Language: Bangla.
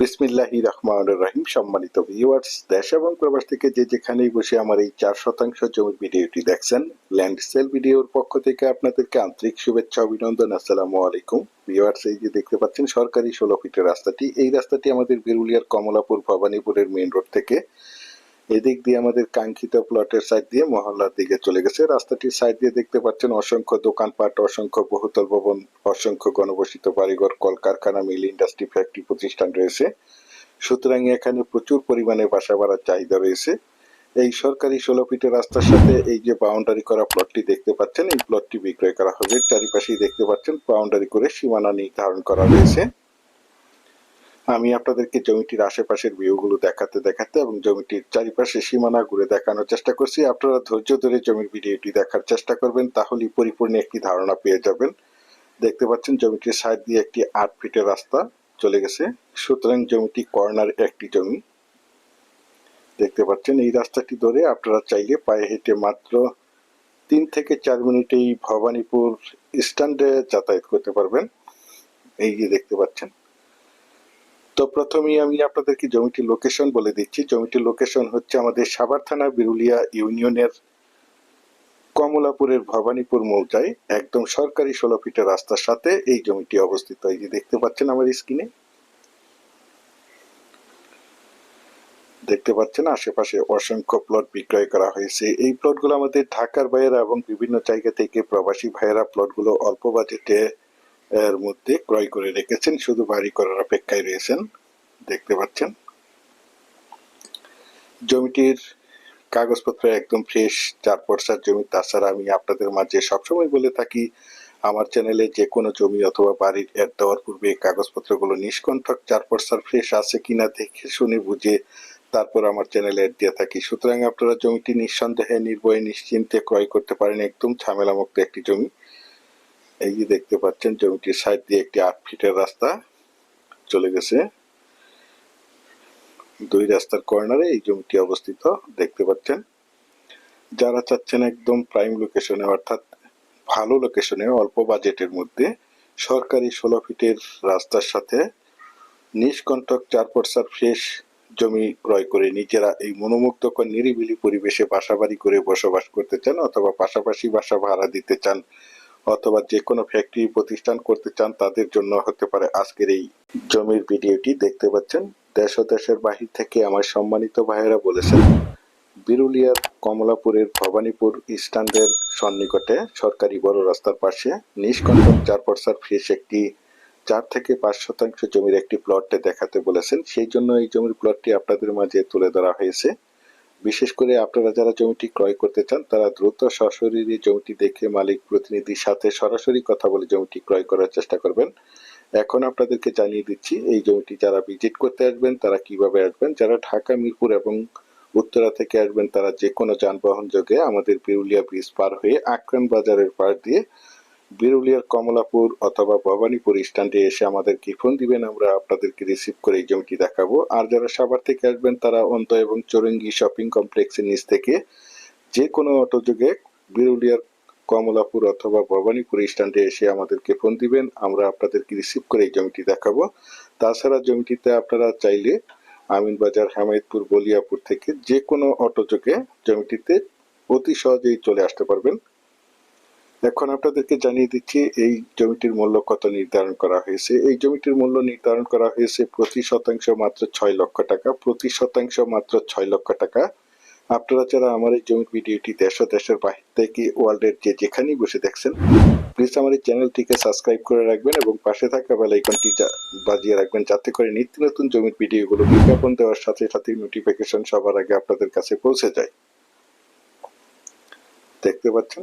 বিসমিল্লাহি রহমান রহিম। সম্মানিত ভিউয়ার্স দেশ এবং প্রবাস থেকে যে যেখানেই বসে আমার এই চার শতাংশ জমির ভিডিওটি দেখছেন ল্যান্ড সেল ভিডিওর পক্ষ থেকে আপনাদেরকে আন্তরিক শুভেচ্ছা, অভিনন্দন, আসসালামু আলাইকুম। ভিউয়ার্স এই যে দেখতে পাচ্ছেন, সরকারি ষোলো ফিটের রাস্তাটি। এই রাস্তাটি আমাদের বিরুলিয়ার কমলাপুর ভবানীপুরের মেন রোড থেকে এদিক দিয়ে আমাদের কাঙ্ক্ষিত প্লটের সাইড দিয়ে মহল্লার দিকে চলে গেছে। রাস্তাটির সাইড দিয়ে দেখতে পাচ্ছেন অসংখ্য দোকানপাট, অসংখ্য বহুতল ভবন, অসংখ্য গণবসিত বাড়িঘর, কলকারখানা মিল ইন্ডাস্ট্রি ফ্যাক্টরি প্রতিষ্ঠান রয়েছে। সুতরাং এখানে প্রচুর পরিমাণে বাসা বাড়ার চাহিদা রয়েছে। এই সরকারি ষোলো ফিটের রাস্তার সাথে এই যে বাউন্ডারি করা প্লটটি দেখতে পাচ্ছেন, এই প্লটটি বিক্রয় করা হবে। চারিপাশেই দেখতে পাচ্ছেন বাউন্ডারি করে সীমানা নির্ধারণ করা রয়েছে আমি আপনাদেরকে জমিটির আশেপাশের ভিউগুলো দেখাতে দেখাতে এবং জমিটির চারিপাশে সীমানা ঘুরে দেখানোর চেষ্টা করছি। আপনারা ধৈর্য ধরে জমির ভিডিওটি দেখার চেষ্টা করবেন, তাহলেই পরিপূর্ণ একটি ধারণা পেয়ে যাবেন। দেখতে পাচ্ছেন জমিটির সাইড দিয়ে একটি আট ফিটের রাস্তা চলে গেছে। সুতরাং জমিটি কর্নার একটি জমি। দেখতে পাচ্ছেন এই রাস্তাটি ধরে আপনারা চাইলে পায়ে হেঁটে মাত্র তিন থেকে চার মিনিটেই ভবানীপুর স্ট্যান্ডে যাতায়াত করতে পারবেন। এই যে দেখতে পাচ্ছেন তো প্রথমেই আমি আপনাদেরকে জমিটির লোকেশন বলে দিচ্ছি। জমিটির লোকেশন হচ্ছে আমাদের সাভার থানা বিরুলিয়া ইউনিয়নের কমলাপুরের ভবানীপুর মৌজায়। একদম সরকারি ষোলো ফিটের রাস্তার সাথে এই জমিটি অবস্থিত। এই যে দেখতে পাচ্ছেন আমার স্ক্রিনে দেখতে পাচ্ছেন আশেপাশে অসংখ্য প্লট বিক্রয় করা হয়েছে। এই প্লটগুলো আমাদের ঢাকার ভাইয়েরা এবং বিভিন্ন জায়গা থেকে প্রবাসী ভাইয়েরা প্লটগুলো অল্প বাজেটে এর মধ্যে ক্রয় করে রেখেছেন, শুধু বাড়ি করার অপেক্ষায় রয়েছেন, দেখতে পাচ্ছেন। জমিটির কাগজপত্র একদম ফ্রেশ চার পর্সার জমি, তাছাড়া আমি আপনাদের মাঝে সবসময় বলে থাকি, আমার চ্যানেলে যে কোনো জমি অথবা বাড়ির অ্যাড দেওয়ার পূর্বে কাগজপত্রগুলো নিষ্কণ্ঠক, চার পর্সার ফ্রেশ আছে কিনা দেখে শুনে বুঝে তারপর আমার চ্যানেলে অ্যাড দিয়ে থাকি। সুতরাং আপনারা জমিটি নিঃসন্দেহে, নির্ভয়ে, নিশ্চিন্তে ক্রয় করতে পারেন, একদম ঝামেলামুক্ত একটি জমি। এই যে দেখতে পাচ্ছেন জমিটির সাইড দিয়ে একটি আট ফিটের রাস্তা চলে গেছে। দুই রাস্তার কর্নারে এই জমিটি অবস্থিত, দেখতে পাচ্ছেন। যারা চাচ্ছেন একদম প্রাইম লোকেশনে অর্থাৎ ভালো লোকেশনে অল্প বাজেটের মধ্যে সরকারি ষোলো ফিটের রাস্তার সাথে নিষ্কণ্টক চার পর্সার ফ্রেশ জমি ক্রয় করে নিজেরা এই মনোমুগ্ধকর, নিরিবিলি পরিবেশে বাসাবাড়ি করে বসবাস করতে চান অথবা পাশাপাশি বাসা ভাড়া দিতে চান অথবা যে কোনো ফ্যাক্টরি প্রতিষ্ঠান করতে চান, তাদের জন্য হতে পারে আজকের এই জমির ভিডিওটি। দেখতে পাচ্ছেন, দেশ ও দেশের বাহির থেকে আমার সম্মানিত ভাইয়েরা বলেছেন, বিরুলিয়ার কমলাপুরের ভবানীপুর স্ট্যান্ডের সন্নিকটে সরকারি বড় রাস্তার পাশে নিষ্কণ্টক চার পর্সার ফ্রেশ একটি চার থেকে পাঁচ শতাংশ জমির একটি প্লটে দেখাতে বলেছেন। সেই জন্য এই জমির প্লটটি আপনাদের মাঝে তুলে ধরা হয়েছে। বিশেষ করে আপনারা যারা জমিটি ক্রয় করতে চান, তারা দ্রুত সশরীরে জমিটি দেখে মালিক প্রতিনিধির সাথে সরাসরি কথা বলে জমিটি ক্রয় করার চেষ্টা করবেন। এখন আপনাদেরকে জানিয়ে দিচ্ছি, এই জমিটি যারা ভিজিট করতে আসবেন, তারা কীভাবে আসবেন? যারা ঢাকা, মিরপুর এবং উত্তরা থেকে আসবেন, তারা যে কোনো যানবাহন যোগে আমাদের বিরুলিয়া ব্রিজ পার হয়ে আক্রাম বাজারের পার দিয়ে বিরুলিয়ার কমলাপুর অথবা ভবানীপুর স্ট্যান্ডে এসে আমাদেরকে ফোন দিবেন, আমরা আপনাদেরকে রিসিভ করে এই জমিটি দেখাবো। আর যারা সাভার থেকে আসবেন, তারা অন্ত এবং চৌরঙ্গি শপিং কমপ্লেক্সের নিচ থেকে যে কোনো অটো যোগে বিরুলিয়ার, কমলাপুর অথবা ভবানীপুর স্ট্যান্ডে এসে আমাদেরকে ফোন দিবেন, আমরা আপনাদেরকে রিসিভ করে এই জমিটি দেখাবো। তাছাড়া জমিটিতে আপনারা চাইলে আমিনবাজার, হামায়তপুর, বলিয়াপুর থেকে যে কোনো অটো যোগে জমিটিতে অতি সহজেই চলে আসতে পারবেন। এখন আপনাদেরকে জানিয়ে দিচ্ছি, এই জমিটির মূল্য কত নির্ধারণ করা হয়েছে? এই জমিটির মূল্য নির্ধারণ করা হয়েছে প্রতি শতাংশ মাত্র ছয় লক্ষ টাকা। প্রতি শতাংশ মাত্র ছয় লক্ষ টাকা। আপনারা যারা আমার এই জমির ভিডিওটি দেশ ও দেশের বাহির থেকে, ওয়ার্ল্ডের যে যেখানেই বসে দেখছেন প্লিজ আমার এই চ্যানেলটিকে সাবস্ক্রাইব করে রাখবেন এবং পাশে থাকা বেল আইকনটি বাজিয়ে রাখবেন যাতে করে নিত্য নতুন জমির ভিডিওগুলো বিজ্ঞাপন দেওয়ার সাথে সাথে নোটিফিকেশন সবার আগে আপনাদের কাছে পৌঁছে যায়। দেখতে পাচ্ছেন?